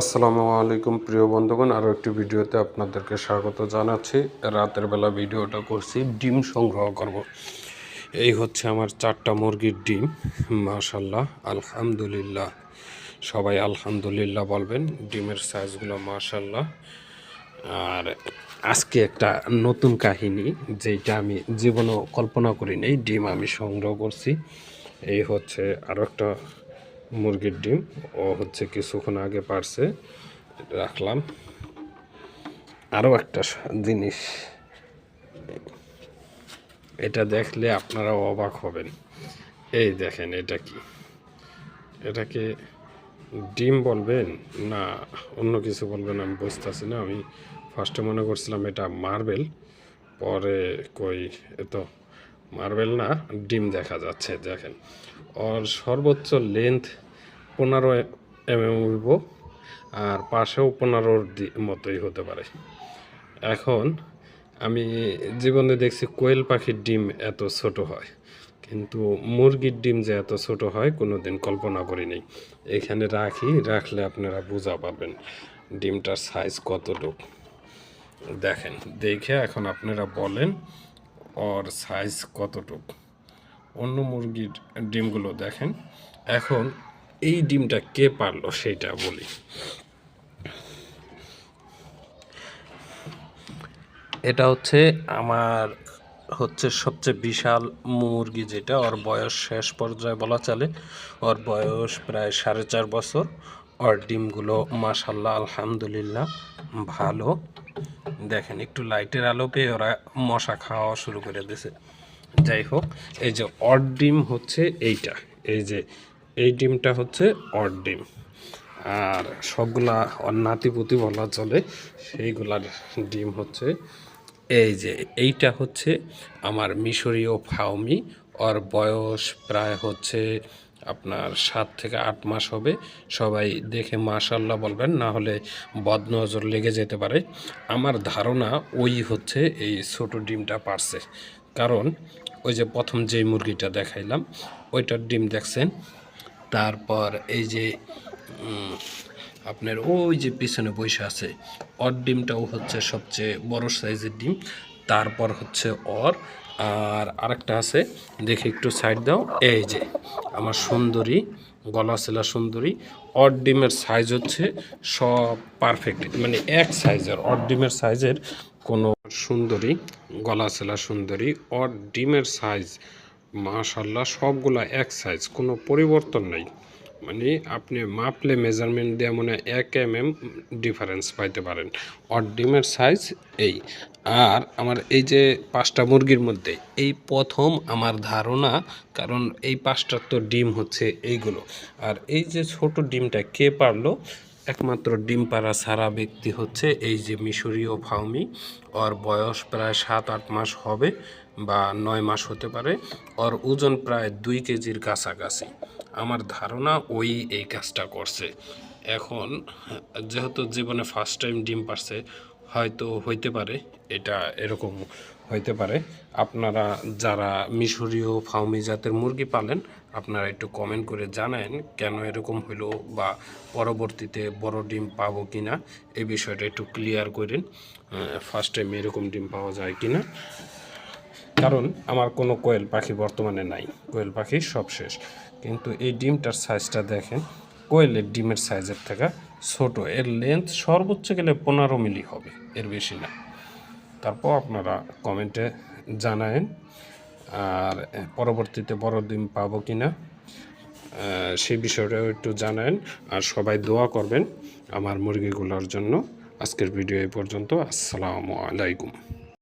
আসসালামু আলাইকুম প্রিয় বন্ধুগণ, আরও একটি ভিডিওতে আপনাদেরকে স্বাগত জানাচ্ছি। রাতের বেলা ভিডিওটা করছি, ডিম সংগ্রহ করব। এই হচ্ছে আমার চারটা মুরগির ডিম মাশাল্লাহ আলহামদুলিল্লাহ। সবাই আলহামদুলিল্লাহ বলবেন, ডিমের সাইজগুলো মাশাল্লাহ আর আজকে একটা নতুন কাহিনী যেটা আমি জীবনও কল্পনা করি নাই, ডিম আমি সংগ্রহ করছি। এই হচ্ছে আরও একটা মুরগির ডিম। ও হচ্ছে কিছুক্ষণ আগে পারছে। রাখলাম। আরও একটা জিনিস। এটা দেখলে আপনারা অবাক হবেন। এই দেখেন, এটা কি? এটাকে ডিম বলবেন? না, অন্য কিছু বলবেন আমি বুঝতেছি না। আমি ফার্স্টে মনে করছিলাম এটা মার্বেল, পরে কই, এ তো মার্বেল না, ডিম দেখা যাচ্ছে, দেখেন। ওর সর্বোচ্চ লেন্থ পনেরো এম এম উঠব, আর পাশেও পনেরোর মতোই হতে পারে। এখন আমি জীবনে দেখছি কোয়েল পাখির ডিম এত ছোট হয়, কিন্তু মুরগির ডিম যে এত ছোট হয় কোনো দিন কল্পনা করি করিনি এখানে রাখি, রাখলে আপনারা বুঝা পাবেন ডিমটার সাইজ কতটুক। দেখেন, দেখে এখন আপনারা বলেন ওর সাইজ কতটুক। অন্য মুরগির ডিমগুলো দেখেন। এখন এই ডিমটা কে পারল সেইটা বলি। এটা হচ্ছে আমার হচ্ছে সবচেয়ে বিশাল মুরগি যেটা, ওর বয়স শেষ পর্যায়ে বলা চলে। ওর বয়স প্রায় সাড়ে চার বছর। ওর ডিমগুলো মাশাল্লাহ আলহামদুলিল্লাহ, ভালো। দেখেন, একটু লাইটের আলো পেয়ে ওরা মশা খাওয়া শুরু করে দিয়েছে যাই হোক, এই যে অড ডিম হচ্ছে এইটা। এই যে এই ডিমটা হচ্ছে অড ডিম। আর সবগুলা নাতিপুতি বলা চলে, সেইগুলার ডিম হচ্ছে এই যে, এইটা হচ্ছে আমার মিশরীয় ফাউমি ওর বয়স প্রায় হচ্ছে আপনার সাত থেকে আট মাস হবে। সবাই দেখে মাশাল্লাহ বলবেন, না হলে বদনজর লেগে যেতে পারে। আমার ধারণা ওই হচ্ছে এই ছোট ডিমটা পারছে। কারণ ওই যে প্রথম যে মুরগিটা দেখাইলাম, ওইটার ডিম দেখছেন তারপর এই যে আপনার ওই যে পিছনে বসে আছে অর ডিমটাও হচ্ছে সবচেয়ে বড় সাইজের ডিম। তারপর হচ্ছে অর আর আরেকটা আছে, দেখে একটু সাইড দাও, এই যে আমার সুন্দরী গলা সেলা সুন্দরী, ওর ডিমের সাইজ হচ্ছে সব পারফেক্ট মানে এক সাইজের ওর ডিমের সাইজের কোনো সুন্দরী গলা সেলা সুন্দরী, ওর ডিমের সাইজ মাশাল্লাহ সবগুলা এক সাইজ কোনো পরিবর্তন নাই। মানে আপনি মাপলে মেজারমেন্ট দিয়ে মনে এক এম এম ডিফারেন্স পাইতে পারেন। অর ডিমের সাইজ এই। আর আমার এই যে পাঁচটা মুরগির মধ্যে, এই প্রথম আমার ধারণা, কারণ এই পাঁচটার তো ডিম হচ্ছে এইগুলো। আর এই যে ছোট ডিমটা কে পারল একমাত্র ডিম পাড়া সারা ব্যক্তি হচ্ছে এই যে মিশরীয় ফাউমি ওর বয়স প্রায় সাত, আট মাস হবে বা নয় মাস হতে পারে। ওর ওজন প্রায় দুই কেজির কাছাকাছি। আমার ধারণা ওই এই কাজটা করছে। এখন, যেহেতু জীবনে ফার্স্ট টাইম ডিম পারছে হয়তো হইতে পারে, এটা এরকম হইতে পারে। আপনারা যারা মিশরীয় ফাউমি জাতের মুরগি পালেন, আপনারা একটু কমেন্ট করে জানান কেন এরকম হইল বা পরবর্তীতে বড় ডিম পাবো কিনা, এই বিষয়টা একটু ক্লিয়ার করেন। ফার্স্ট টাইম এরকম ডিম পাওয়া যায় কি না কারণ আমার কোনো কোয়েল পাখি বর্তমানে নাই, কোয়েল পাখি সব শেষ। কিন্তু এই ডিমটার সাইজটা দেখেন কোয়েলের ডিমের সাইজের থেকে ছোট। এর লেন্থ সর্বোচ্চ গেলে পনেরো মিলি হবে, এর বেশি না। তারপর আপনারা কমেন্টে জানায়েন, আর পরবর্তীতে বড় ডিম পাবো কি না সেই বিষয়টাও একটু জানায়েন, আর সবাই দোয়া করবেন আমার মুরগিগুলোর জন্য। আজকের ভিডিও এই পর্যন্ত, আসসালামু আলাইকুম।